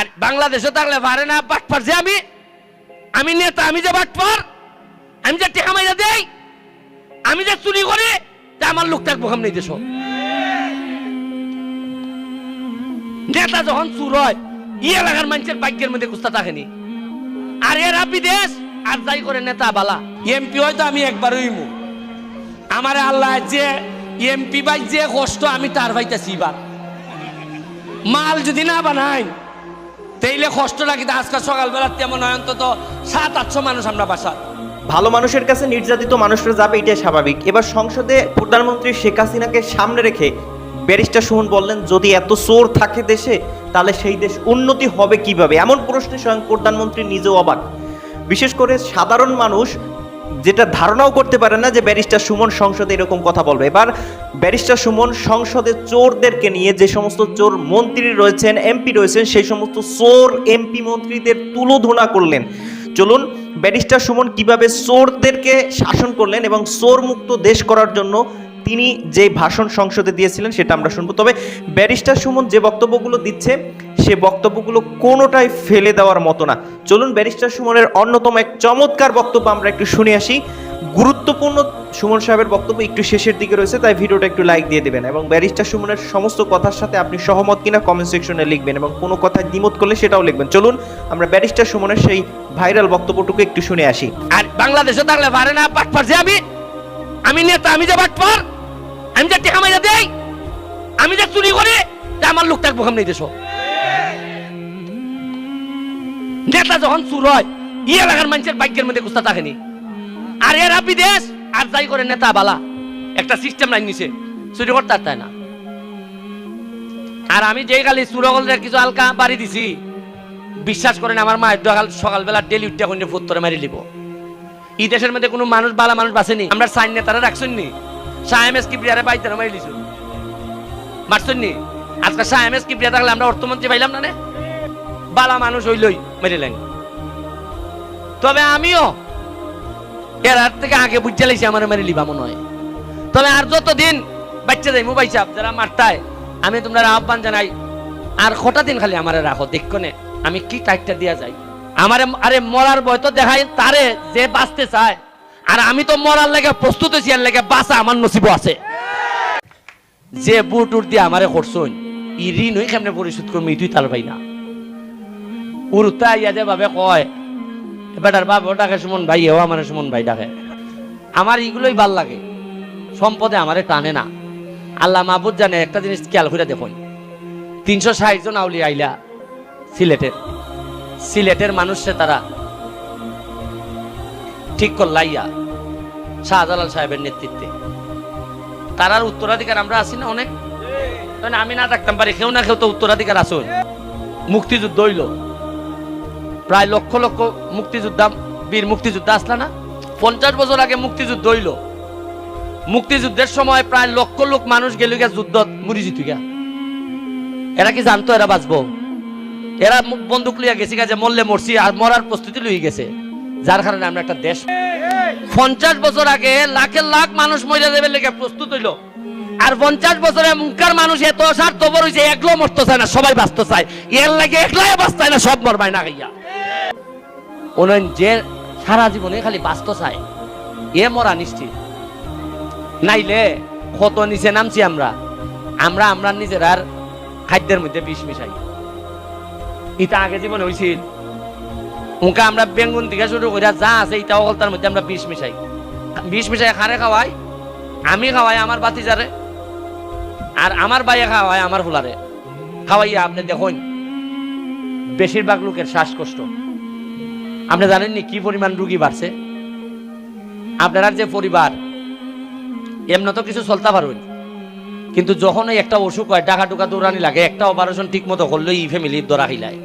আর বাংলাদেশে থাকলে পারে না, বাটপার যে আমি আমি নেতা, আমি যে বাটপার, আমি যে টেকা মাইরা দেই, আমি যে চুরি করি, তা আমার লোক থাকব এই দেশ। নেতা যখন চুর হয় ই এলাকার মানুষের ভাগ্যের মধ্যে কুস্তা থাকেনি। আর এরা বিদেশ, আর যাই করে নেতা বালা। এমপি হয়তো আমি একবার হইমু। আমার আল্লাহ যে এমপি ভাই যে কষ্ট আমি তার ভাইতেছি বা মাল যদি না বানাই তাইলে কষ্টটা কিন্তু আজকে সকালবেলা তেমন হয় অন্তত সাত, আটশো মানুষ আমরা বাসা ভালো মানুষের কাছে নির্যাতিত মানুষরা যাবে এটাই স্বাভাবিক। এবার সংসদে প্রধানমন্ত্রী শেখ হাসিনাকে সামনে রেখে ব্যারিস্টার সুমন বললেন, যদি এত চোর থাকে দেশে, তাহলে সেই দেশ উন্নতি হবে কীভাবে? এমন প্রশ্নে স্বয়ং প্রধানমন্ত্রী নিজেও অবাক। বিশেষ করে সাধারণ মানুষ যেটা ধারণাও করতে পারে না যে ব্যারিস্টার সুমন সংসদে এরকম কথা বলবে। এবার ব্যারিস্টার সুমন সংসদে চোরদেরকে নিয়ে যে সমস্ত চোর মন্ত্রী রয়েছেন, এমপি রয়েছেন, সেই সমস্ত চোর এমপি মন্ত্রীদের তুলোধনা করলেন। চলুন, ব্যারিস্টার সুমন কীভাবে চোরদেরকে শাসন করলেন এবং চোর মুক্ত দেশ করার জন্য তিনি যে ভাষণ সংসদে দিয়েছিলেন সেটা আমরা শুনব। তবে ব্যারিস্টার সুমন যে বক্তব্যগুলো দিচ্ছে সে বক্তব্যগুলো কোনোটাই ফেলে দেওয়ার মতো না। চলুন ব্যারিস্টার সুমনের অন্যতম এক চমৎকার বক্তব্য আমরা একটু শুনে আসি। গুরুত্বপূর্ণ সুমন সাহেবের বক্তব্য একটু শেষের দিকে রয়েছে, তাই ভিডিওটা একটু লাইক দিয়ে দেবেন এবং ব্যারিস্টার সুমনের সমস্ত কথার সাথে আপনি সহমত কিনা কমেন্ট সেকশনে লিখবেন এবং কোনো কথায় দ্বিমত করলে সেটাও লিখবেন। চলুন আমরা ব্যারিস্টার সুমনের সেই ভাইরাল বক্তব্যটুকু একটু শুনে আসি। আর বাংলাদেশে থাকলে পারে না বাটপার যে আমি। আমি নেতা, আমি যে বাটপার আমি যে টেকা মাইরা দেই, আমি যে চুরি করি আমার লোক থাকব কেমন দেশ? নেতা যখন চুর হয়, ই এলাকার মানুষের ভাগ্যের মধ্যে কুস্তা থাকেনি। আর এরা বিদেশ, আর যাই করে নেতা বালা। একটা সিস্টেম লাইন নিছে, চুরি করতে তাই না। আর আমি যেই খালি চুরগলের কিছু হালকা বাড়ি দিছি, বিশ্বাস করেন আমার মায়ের দোকাল সকালবেলা ডেলি উঠতে কোন ফুত্তরে মারি লিব। এই দেশের মধ্যে কোনো মানুষ বালা মানুষ বাসেনি আমরা সাইন নেতারা রাখছেন নি। সায়েমএস কিপ্রিয়ারে বাইতে মারি লিছু? মারছেন নি? আজকে সায়েমএস কিপ্রিয়া থাকলে আমরা অর্থমন্ত্রী পাইলাম নে? বালা মানুষ হইলই। মেরিলেন। তবে আমিও এর হাত থেকে আগে বুঝতে আমার মনে হয়। তবে আর যতদিন বাচ্চা যাই মোবাইল চাপ যারা মারতায় আমি তোমরা আহ্বান জানাই, আর কটা দিন খালি রাখো আমি কি টাইটটা দিয়া যাই। আমারে আরে মরার ভয় তো দেখাই, তারে যে বাঁচতে চায়, আর আমি তো মরার লেগে প্রস্তুত হয়েছি, এর লেগে বাঁচা আমার নসিব আছে। যে বুট উট দিয়ে আমারে ই ঋণ হই কেমনে পরিশোধ করবি তুই তার ভাই না। উড়তা ইয়া যে ভাবে কয় বেটার বাপ ও ডাকে সুমন ভাই, এও আমার সুমন ভাই ডাকে। আমার এগুলোই ভালো লাগে। সম্পদে আমারে টানে না। আল্লাহ মাহবুদ জানে, একটা জিনিস খেয়াল করে দেখুন। তিনশো ষাট জন আউলি আইলা সিলেটের। সিলেটের মানুষে তারা ঠিক করলাইয়া শাহজালাল সাহেবের নেতৃত্বে। তারার উত্তরাধিকার আমরা আছি না অনেক? আমি না থাকতাম পারি, কেউ না কেউ তো উত্তরাধিকার আসুন মুক্তিযুদ্ধ হইল। প্রায় লক্ষ লক্ষ মুক্তিযোদ্ধা, বীর মুক্তিযোদ্ধা আসলা না? পঞ্চাশ বছর আগে মুক্তিযুদ্ধ হইল। মুক্তিযুদ্ধের সময় প্রায় লক্ষ লোক মানুষ গেল গিয়া যুদ্ধ মরি জিতু গিয়া। এরা কি জানতো এরা বাঁচবো? এরা বন্দুক লইয়া গেছে যে মরলে মরছি আর মরার প্রস্তুতি লইয়া গেছে। যার কারণে আমরা একটা দেশ পঞ্চাশ বছর আগে লাখের লাখ মানুষ মরে দেবে লেগে প্রস্তুত হইল। আর পঞ্চাশ বছরে মুখকার মানুষ এত স্বার্থপর হয়েছে একলো মরতে চায় না, সবাই বাঁচতে চায়। এর লাগে একলাই বাঁচতে না, সব মরবাই না গাইয়া। ওনার যে সারা জীবনে খালি বাঁচতে চায়, এ মরা নিশ্চিত। নাইলে কত নিচে নামছি আমরা? আমরা আমরা নিজের আর খাদ্যের মধ্যে বিষ মিশাই। ইটা আগে জীবনে হয়েছিল ওকে আমরা বেঙ্গুন থেকে শুরু করে যা আছে ইটা অকলতার মধ্যে আমরা বিষ মিশাই। বিষ মিশাই খারে খাওয়াই? আমি খাওয়াই আমার বাতিজারে। আর আমার বাইয়ে খাওয়াই আমার ফুলারে খাওয়াইয়া আপনি দেখুন, বেশিরভাগ লোকের শ্বাসকষ্ট। আপনি জানেননি কি পরিমাণ রুগী বাড়ছে? আপনারা যে পরিবার এমন তো কিছু চলতে পারবেন কিন্তু যখন একটা অসুখ হয় টাকা টুকা দৌড়ানি লাগে, একটা অপারেশন ঠিক মতো করলে এই ফ্যামিলির দরা হিলায়।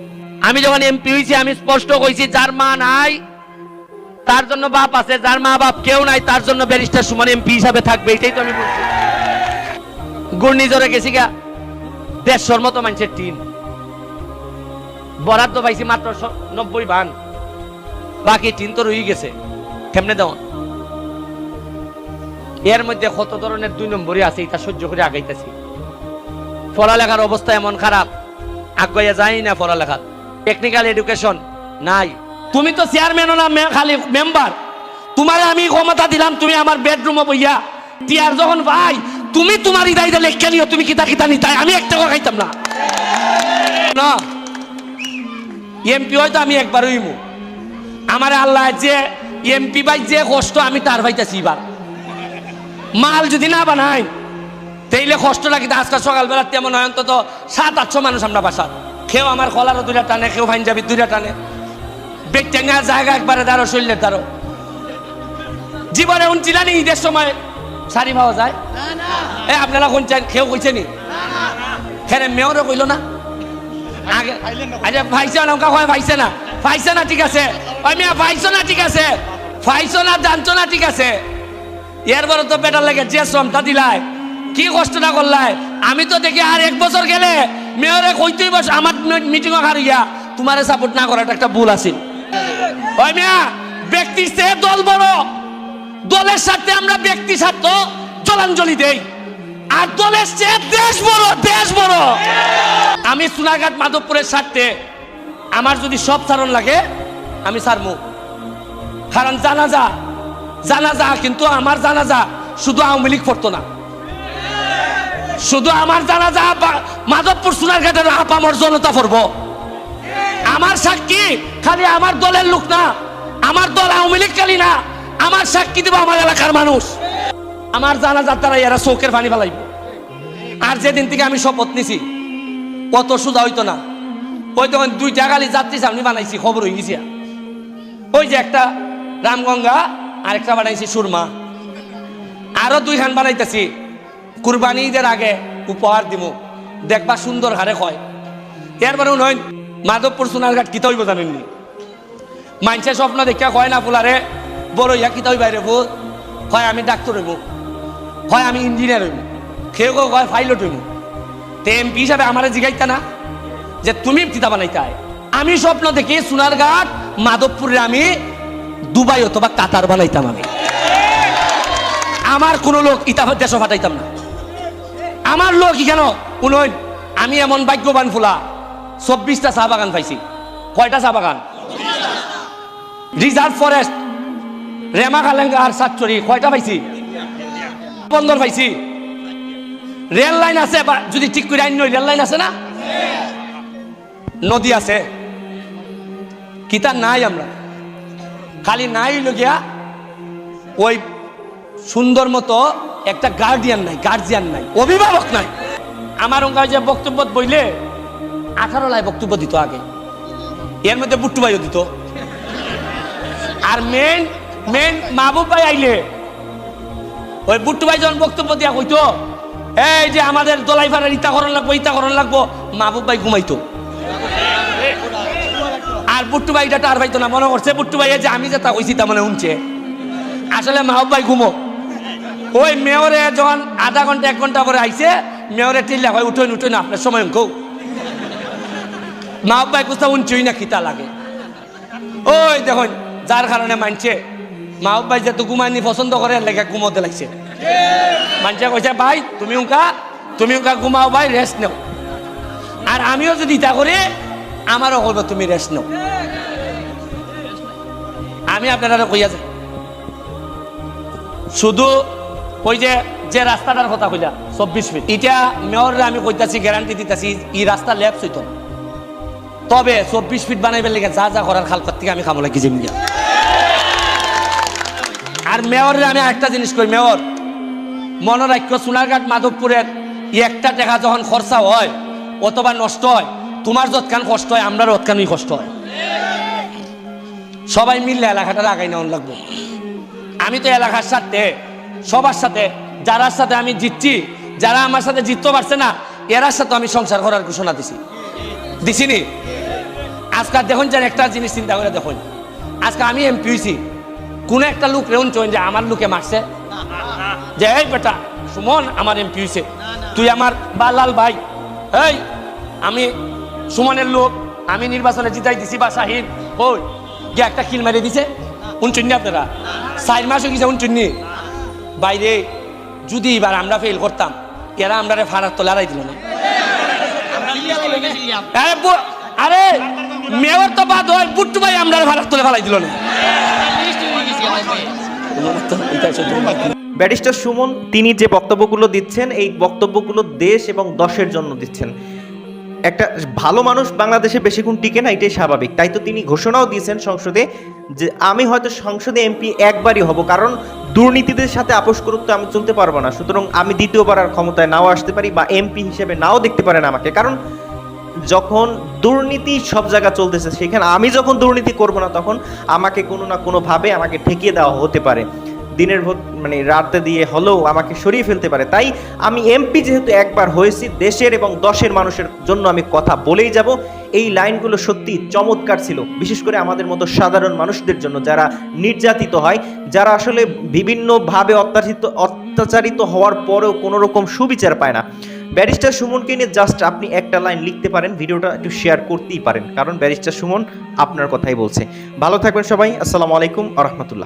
আমি যখন এমপি হয়েছি, আমি স্পষ্ট কইছি, যার মা নাই, তার জন্য বাপ আছে, যার মা বাপ কেউ নাই, তার জন্য ব্যারিস্টার সুমন এমপি হিসাবে থাকবে, এটাই তো আমি বলছি। ঘূর্ণিঝড়ে গেছি গা, দেড়শোর মতো মানুষের টিম বরাদ্দ পাইছি মাত্র নব্বই ভান বাকি টিন তো রয়ে গেছে। কেমনে দেওয়া এর মধ্যে কত ধরনের দুই নম্বরই আছে, এটা সহ্য করে আগাইতেছি। পড়ালেখার অবস্থা এমন খারাপ, আগাইয়া যাই না পড়ালেখা টেকনিক্যাল এডুকেশন নাই। তুমি তো চেয়ারম্যানও না খালি মেম্বার তোমার আমি ক্ষমতা দিলাম, তুমি আমার বেডরুমে বইয়া। টিয়ার যখন ভাই, তুমি তোমার ইদাইতে লেখা নিও, তুমি কিতা কিতা নিতাই, আমি একটা খাইতাম না। না। এমপি হয়তো আমি একবার হইমু। আমার আল্লাহ যে এমপি ভাই যে কষ্ট আমি তার ভাইতেছি এবার। মাল যদি না বানাই, তেইলে কষ্টটা কিন্তু আজকাল সকালবেলা তেমন হয় অন্তত সাত, আটশো মানুষ আমরা বাসা কেউ আমার কলারও দুইটা টানে, কেউ যাবি দুইটা টানে। বেটেঙ্গা জায়গা একবারে দাঁড়ো শরীরের দাঁড়ো জীবনে উনছিলেন ঈদের সময়? শাড়ি পাওয়া যায়? এ, আপনারা কোন চান কেউ কইছে নি? খেরে মেয়রও কইল না? আগে আচ্ছা ভাইছে না ভাইছে না? ভাইছে না ঠিক আছে? ওই মিয়া ভাইছো না ঠিক আছে? ভাইছো না জানছো না ঠিক আছে? এরপরে তো পেটার লাগে যে শ্রমটা দিলাই কি কষ্টটা করলাই আমি তো দেখি আর এক বছর গেলে মেয়রে কইতেই বস, আমার মিটিং হারিয়া। তোমারে সাপোর্ট না করাটা একটা ভুল আছিল ওই মিয়া ব্যক্তির চেয়ে দল বড়। দলের সাথে আমরা ব্যক্তি স্বার্থ জলাঞ্জলি দেই। আর দলের চেয়ে দেশ বড় দেশ বড়। আমি সোনাঘাট মাধবপুরের স্বার্থে আমার যদি সব সারণ লাগে, আমি সারমু কারণ জানাজা জানাজা কিন্তু আমার জানাজা, শুধু আওয়ামী লীগ পড়তো না। শুধু আমার জানাজা মাধবপুর সোনারঘাটের আপামর জনতা পড়ব। আমার সাক্ষী খালি আমার দলের লোক না, আমার দল আওয়ামী লীগ খালি না, আমার সাক্ষী দেবো আমার এলাকার মানুষ। আমার জানাজা তারা এরা চৌকের পানি ফেলাইব। আর যেদিন থেকে আমি শপথ নিছি কত সুদা হইতো না। ওই তখন দুইটা গালি যাত্রী সামনে বানাইছি, খবর হয়ে গেছি। ওই যে একটা রামগঙ্গা আর একটা বানাইছি সুরমা। আরও দুইখান বানাইতেছি। কুরবানি ঈদের আগে উপহার দিব দেখবা সুন্দর হারে কয় এরপরে নয় মাধবপুর সোনারঘাট কিতা হইব জানেননি মানছে স্বপ্ন দেখা কয় না ফুলারে বড় ইয়া কিতা হইব বাইরে ভূত হয় আমি ডাক্তার হইব। হয় আমি ইঞ্জিনিয়ার হইব। কেউ কেউ কয় পাইলট হইব। তে এমপি হিসাবে আমার জিগাইতা না। যে তুমি কিতা বানাইতে হয় আমি স্বপ্ন দেখি সোনারঘাট মাধবপুরে আমি দুবাই অথবা কাতার বানাইতাম আমি। আমার কোনো লোক ইতা দেশ ফাটাইতাম না। আমার লোক কেন? উনয় আমি এমন ভাগ্যবান ফুলা। চব্বিশটা চা বাগান পাইছি। কয়টা চা বাগান? রিজার্ভ ফরেস্ট, রেমা কালেঙ্গা আর সাতচুরি, কয়টা পাইছি? বন্দর পাইছি। রেল লাইন আছে যদি ঠিক করে আইন রেল লাইন আছে না? নদী আছে। কিতা নাই আমরা। খালি নাই লগিয়া ওই সুন্দর মতো একটা গার্ডিয়ান নাই গার্জিয়ান নাই, অভিভাবক নাই। আমার অঙ্কায় যে বক্তব্য বইলে আঠারো লাই বক্তব্য দিত আগে। এর মধ্যে বুট্টু ভাইও দিত। আর মেন মেন মাহবুব ভাই আইলে, ওই বুট্টু ভাই যখন বক্তব্য দিয়া কইতো, এই যে আমাদের দলাই ফাড়ার ইতা করণ লাগবো, ইতা করণ লাগবো, মাহবুব ভাই ঘুমাইতো। আর বুট্টু ভাই এটা আর ভাইতো না, মনে করছে বুট্টু ভাই যে আমি যেটা কইছি তা মানে উনছে আসলে মাহবুব ভাই ঘুমো। ওই মেয়রে যখন আধা ঘণ্টা, এক ঘণ্টা পরে আইছে, মেয়রে টিল্লা হয় উঠোন উঠোন, আপনার সময় কৌ মাহবুব ভাই কোথাও উনছই না, খিতা লাগে। ওই দেখুন, যার কারণে মানছে। মাহবুব ভাই যেহেতু ঘুমাইনি পছন্দ করে লেগে ঘুমোতে লাগছে। মানছে কইছে, ভাই, তুমি উনকা তুমি উনকা ঘুমাও, ভাই রেস্ট নেও। আর আমিও যদি ইটা করি আমারও করব তুমি রেস্ট নেও। আমি আপনারা কইয়া যাই। শুধু ওই যে যে রাস্তাটার কথা কইলা চব্বিশ ফিট এটা মেয়রে আমি কইতাছি গ্যারান্টি দিতেছি এই রাস্তা লেফট হইতো তবে চব্বিশ ফিট বানাইবার লেগে যা যা করার খাল থেকে আমি খাব লাগি জিম আর মেয়রের আমি একটা জিনিস কই মেয়র মনে রাখ্য সোনারঘাট মাধবপুরের একটা টাকা যখন খরচা হয় অথবা নষ্ট হয় তোমার যৎকান কষ্ট হয় আমরার অতকানই কষ্ট হয়। সবাই মিললে এলাকাটা আগাই নেওয়ার লাগবো। আমি তো এলাকার সাথে, সবার সাথে, যারার সাথে আমি জিতছি, যারা আমার সাথে জিততে পারছে না, এরার সাথে আমি সংসার করার ঘোষণা দিছি। দিছিনি? আজকাল দেখুন যেন একটা জিনিস চিন্তা করে দেখুন। আজকে আমি এমপি হয়েছি কোন একটা লোক রেউন চোন যে আমার লোকে মারছে? যে, এই বেটা, সুমন, আমার এমপি হয়েছে তুই আমার বালাল ভাই। এই, আমি সুমনের লোক আমি নির্বাচনে জিতাই দিছি বা শাহিদ ওই গিয়ে একটা কিল মেরে দিছে। উনচুন্নি আপনারা? চার মাস হয়ে গেছে উনচুন্নি। বাইরে যদি এবার আমরা ফেল করতাম এরা আমরা ফাড়ার তো লড়াই দিল না। আরে মেয়র তো বাদ হয় বুট্টু ভাই আমরা ভাড়া তুলে ফেলাই দিল না। ব্যারিস্টার সুমন তিনি যে বক্তব্যগুলো দিচ্ছেন এই বক্তব্যগুলো দেশ এবং দশের জন্য দিচ্ছেন। একটা ভালো মানুষ বাংলাদেশে বেশিক্ষণ টিকে না, এটাই স্বাভাবিক। তাই তো তিনি ঘোষণাও দিয়েছেন সংসদে যে আমি হয়তো সংসদে এমপি একবারই হব, কারণ দুর্নীতিদের সাথে আপোষ করতে আমি চলতে পারব না। সুতরাং আমি দ্বিতীয়বার আর ক্ষমতায় নাও আসতে পারি বা এমপি হিসেবে নাও দেখতে পারেন আমাকে। কারণ যখন দুর্নীতি সব জায়গা চলতেছে, সেখানে আমি যখন দুর্নীতি করব না, তখন আমাকে কোনো না কোনোভাবে আমাকে ঠেকিয়ে দেওয়া হতে পারে। দিনের মানে রাতে দিয়ে হলেও আমাকে সরিয়ে ফেলতে পারে। তাই আমি এমপি যেহেতু একবার হয়েছি, দেশের এবং দশের মানুষের জন্য আমি কথা বলেই যাব। এই লাইনগুলো সত্যি চমৎকার ছিল, বিশেষ করে আমাদের মতো সাধারণ মানুষদের জন্য যারা নির্যাতিত হয়, যারা আসলে বিভিন্নভাবে অত্যাচারিত অত্যাচারিত হওয়ার পরেও কোনো রকম সুবিচার পায় না। ব্যারিস্টার সুমনকে নিয়ে জাস্ট আপনি একটা লাইন লিখতে পারেন, ভিডিওটা একটু শেয়ার করতেই পারেন, কারণ ব্যারিস্টার সুমন আপনার কথাই বলছে। ভালো থাকবেন সবাই, আসসালামু আলাইকুম আ রহমতুল্লাহ।